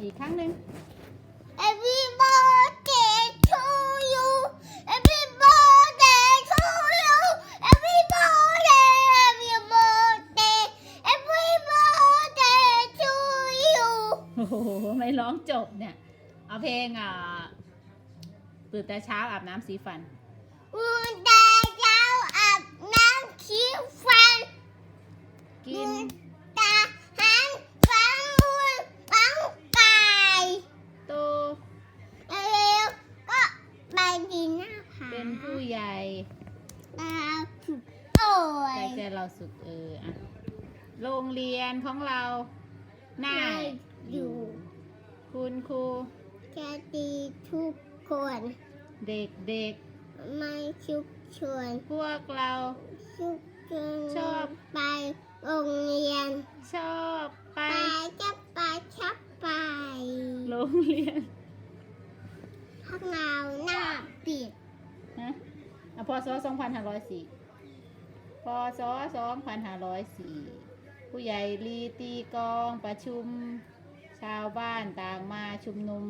อีกครั้งหนึ่ง Every birthday to you. Every birthday to you. Every birthday Every birthday Every birthday to you โอ้โหไม่ร้องจบเนี่ย ผาเป็นผู้ใหญ่ตาถูกโอ้ใจยใจเราสุดเอออะโรงเรียนของเราน่าได้อยู่คุณครูจะดีทุกคน เด็กเด็กไม่ชุกชวนๆพวกเรา ชุกชวนชอบ ไปโรงเรียน ชอบไปไปจะไปชับไปโรงเรียน ข้างเราหน้าปิด ฮะ อพศสองพันห้าร้อยสี่พศสองพันห้าร้อยสี่ผู้ใหญ่ลีตีกองประชุม ชาวบ้านต่างมาชุมนุม